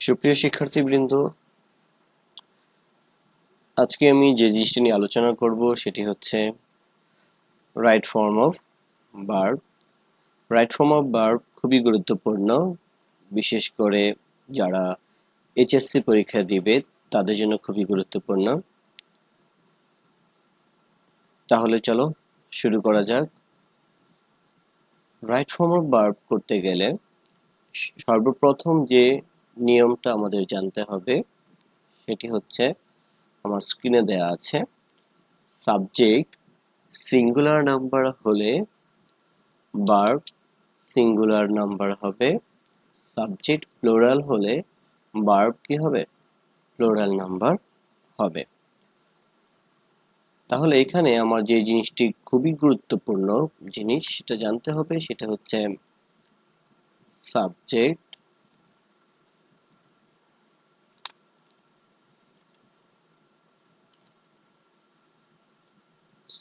সুপ্রিয় শিক্ষার্থীবৃন্দ, আজকে আমি যে জিনিসটি নিয়ে আলোচনা করব সেটি হচ্ছে right form of verb right form of verb খুবই গুরুত্বপূর্ণ, বিশেষ করে যারা এইচএসসি পরীক্ষা দিবে তাদের জন্য খুবই গুরুত্বপূর্ণ। তাহলে চলো শুরু করা যাক। রাইট ফর্ম অফ বার্ব করতে গেলে সর্বপ্রথম যে নিয়মটা আমাদের জানতে হবে। সেটি হচ্ছে, আমার স্ক্রিনে দেয়া আছে সাবজেক্ট সিঙ্গুলার নাম্বার হলে বার্ব সিঙ্গুলার নাম্বার হবে। সাবজেক্ট প্লোরাল হলে বার্ব কি হবে? প্লোরাল নাম্বার হবে। তাহলে এখানে আমার যে জিনিসটি খুবই গুরুত্বপূর্ণ জিনিস সেটা জানতে হবে, সেটা হচ্ছে সাবজেক্ট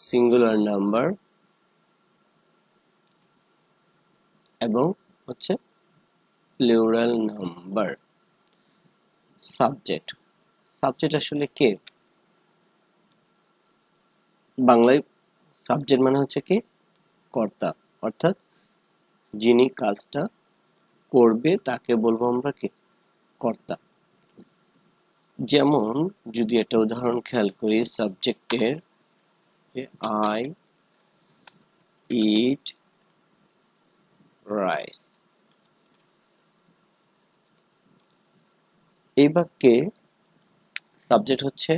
সিঙ্গুলার নাম্বার এবং হচ্ছে প্লুরাল নাম্বার সাবজেক্ট সাবজেক্ট আসলে কে? বাংলায় সাবজেক্ট মানে হচ্ছে কি? কর্তা। অর্থাৎ যিনি কাজটা করবে তাকে বলব আমরা কি? কর্তা। যেমন যদি একটা উদাহরণ খেয়াল করি সাবজেক্টের আই ইট রাইস এই বাক্যে সাবজেক্ট হচ্ছে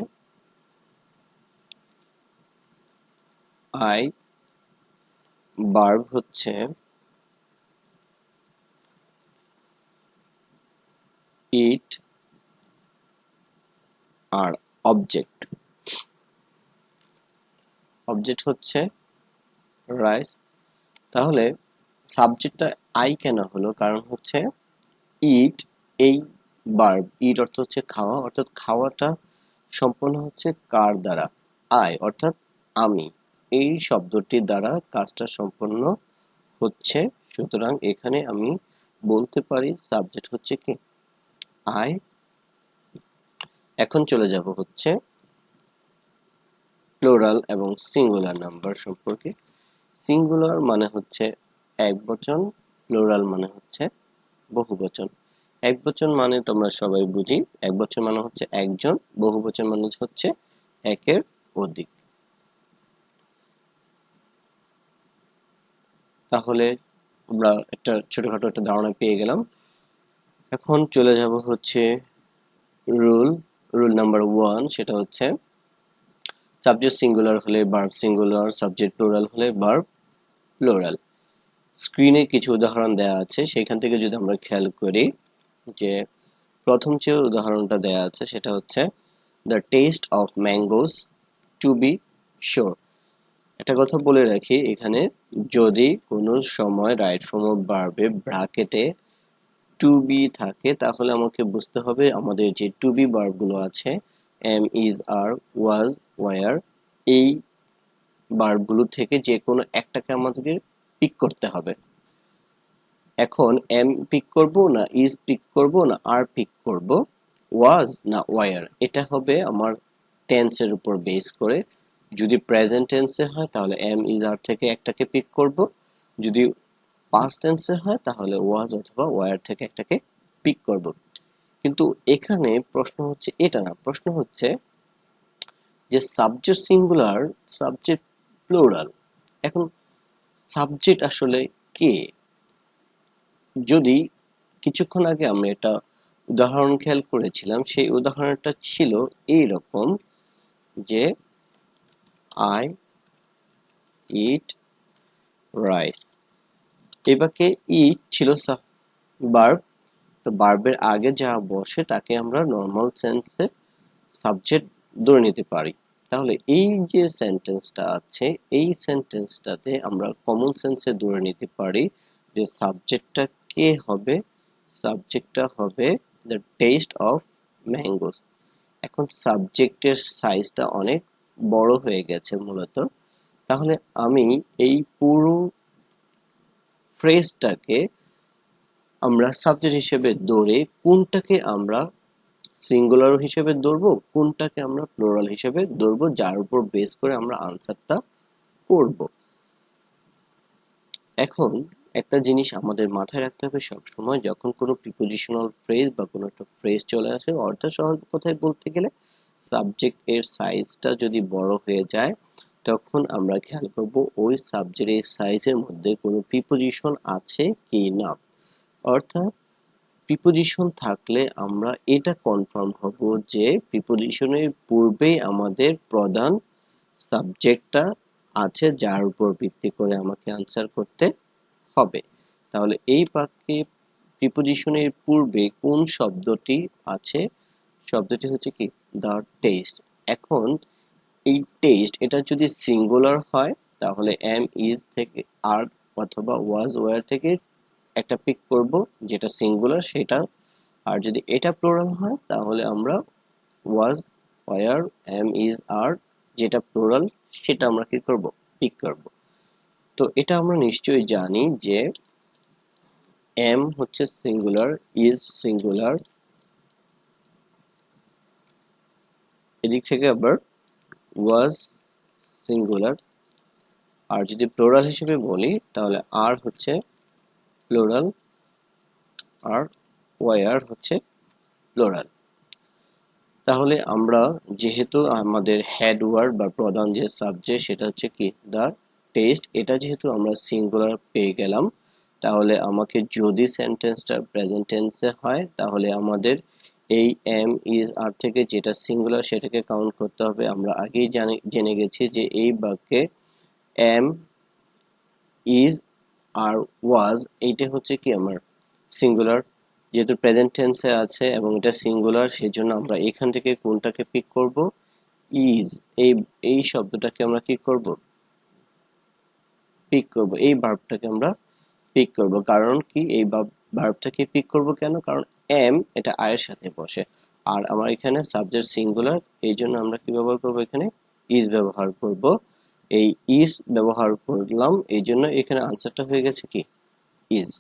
আই বার্ব হচ্ছে ইট আর অবজেক্ট অবজেক্ট হচ্ছে রাইস তাহলে সাবজেক্টটা আই কেন হলো? কারণ হচ্ছে ইট এই বার্ব ইট অর্থ হচ্ছে খাওয়া, অর্থাৎ খাওয়াটা সম্পন্ন হচ্ছে কার দ্বারা? আই অর্থাৎ আমি। এই শব্দটির দ্বারা কাজটা সম্পন্ন হচ্ছে। সুতরাং এখানে আমি বলতে পারি সাবজেক্ট হচ্ছে কি? আই এখন চলে যাব হচ্ছে প্লোরাল এবং সিঙ্গুলার নাম্বার সম্পর্কে। সিঙ্গুলার মানে হচ্ছে এক বচন প্লোরাল মানে হচ্ছে বহু বচন এক বচন মানে তোমরা সবাই বুঝি, এক বচন মানে হচ্ছে একজন বহু বচন মানে হচ্ছে একের অধিক। তাহলে আমরা একটা ছোটখাটো একটা ধারণা পেয়ে গেলাম। এখন চলে যাব হচ্ছে রুল রুল নাম্বার ওয়ান সেটা হচ্ছে সাবজেক্ট সিঙ্গুলার হলে বার্ব সিঙ্গুলার সাবজেক্ট প্লোরাল হলে বার্ব প্লোরাল স্ক্রিনে কিছু উদাহরণ দেওয়া আছে সেখান থেকে যদি আমরা খেয়াল করি যে প্রথম যে উদাহরণটা দেওয়া আছে সেটা হচ্ছে the taste of mangoes to be sure একটা কথা বলে রাখি, এখানে যদি কোনো সময় রাইট ফর্ম অফ বার্বে ব্রাকেটে টু বি থাকে, তাহলে আমাকে বুঝতে হবে আমাদের যে টু বি বার্বগুলো আছে am is are was were এই বার্বগুলো থেকে যে কোনো একটাকে আমাদেরকে পিক করতে হবে। এখন এম পিক করব না ইজ পিক করব না আর পিক করব? ওয়াজ না ওয়ার এটা হবে আমার টেন্সের উপর বেস করে। যদি প্রেজেন্ট টেন্সে হয়, তাহলে এম ইজ আর থেকে একটাকে পিক করব। যদি পাস্ট টেন্সে হয়, তাহলে ওয়াজ অথবা ওয়ার থেকে একটাকে পিক করব। কিন্তু এখানে প্রশ্ন হচ্ছে এটা না। প্রশ্ন হচ্ছে যে সাবজেক্ট সিঙ্গুলার সাবজেক্ট প্লুরাল এখন সাবজেক্ট আসলে কে? যদি কিছুক্ষণ আগে আমি এটা উদাহরণ খেয়াল করেছিলাম, সেই উদাহরণটা ছিল এই রকম যে আই ইট রাইস এবারকে ইট ছিল বার্ব তো বার্বের আগে যা বসে তাকে আমরা নর্মাল সেন্সে সাবজেক্ট ধরে নিতে পারি। তাহলে এই যে সেন্টেন্সটা আছে, এই সেন্টেন্সটাতে আমরা কমন সেন্সে ধরে নিতে পারি যে সাবজেক্টটা কে হবে? সাবজেক্টটা হবে দ্য টেস্ট অফ ম্যাঙ্গোস এখন সাবজেক্টের সাইজটা অনেক বড় হয়ে গেছে মূলত। তাহলে আমি এই পুরো ফ্রেজটাকে আমরা সাবজেক্ট হিসেবে ধরে কোনটাকে আমরা সিঙ্গুলার হিসেবে ধরবো, কোনটাকে আমরা প্লোরাল হিসেবে ধরবো, যার উপর বেস করে আমরা আনসারটা করব। এখন একটা জিনিস আমাদের মাথায় রাখতে হবে সবসময়, যখন কোনো প্রিপোজিশনাল ফ্রেজ বা কোনো একটা ফ্রেজ চলে আসে অর্থাৎ সহজ কথায় বলতে গেলে সাবজেক্ট এর সাইজটা যদি বড় হয়ে যায়, তখন আমরা খেয়াল করব ওই সাবজেক্টের সাইজের মধ্যে কোনো প্রিপোজিশন আছে কি না। অর্থাৎ প্রিপোজিশন থাকলে আমরা এটা কনফার্ম হব যে প্রিপোজিশনের পূর্বেই আমাদের প্রধান সাবজেক্টটা আছে, যার উপর ভিত্তি করে আমাকে আনসার করতে হবে। তাহলে এই বাক্যে প্রিপোজিশনের পূর্বে কোন শব্দটি আছে? শব্দটি হচ্ছে কি? দ্য টেস্ট এখন এই টেস্ট এটা যদি সিঙ্গুলার হয়, তাহলে এম ইজ থেকে আর অথবা ওয়াজ ওয়ার থেকে একটা পিক করব, যেটা সিঙ্গুলার সেটা। আর যদি এটা প্লোরাল হয়, তাহলে আমরা was were am is are যেটা প্লোরাল সেটা আমরা কি করব? পিক করব। তো এটা আমরা নিশ্চয়ই জানি যে এম হচ্ছে সিঙ্গুলার ইজ সিঙ্গুলার এদিক থেকে আবার ওয়াজ সিঙ্গুলার আর যদি প্লোরাল হিসেবে বলি, তাহলে আর হচ্ছে প্লোরাল আর ওয়ার হচ্ছে প্লোরাল তাহলে আমরা যেহেতু আমাদের হেড ওয়ার্ড বা প্রধান যে সাবজেক্ট সেটা হচ্ছে কি? দ্য টেস্ট এটা যেহেতু আমরা সিঙ্গুলার পেয়ে গেলাম, তাহলে আমাকে যদি সেন্টেন্সটা প্রেজেন্ট টেন্সে হয়, তাহলে আমাদের এই এম ইজ আর থেকে যেটা সিঙ্গুলার সেটাকে কাউন্ট করতে হবে। আমরা আগেই জানি, জেনে গেছি যে এই বাক্যে এম ইজ আর ওয়াজ এইটা হচ্ছে কি আমার সিঙ্গুলার যেহেতু প্রেজেন্ট টেন্সে আছে এবং এটা সিঙ্গুলার সেজন্য আমরা এখান থেকে কোনটাকে পিক করব? ইজ এই এই শব্দটাকে আমরা কি করব? পিক করব, এই ভার্বটাকে আমরা পিক করব। কারণ কি? এই ভার্বটাকে পিক করব কেন? কারণ এম এটা আয়ের সাথে বসে। আর আমার এখানে সাবজেক্ট সিঙ্গুলার এই জন্য আমরা কি ব্যবহার করব এখানে? ইজ ব্যবহার করব। এই ইজ ব্যবহার করলাম এই জন্য এখানে আনসারটা হয়ে গেছে কি? ইজ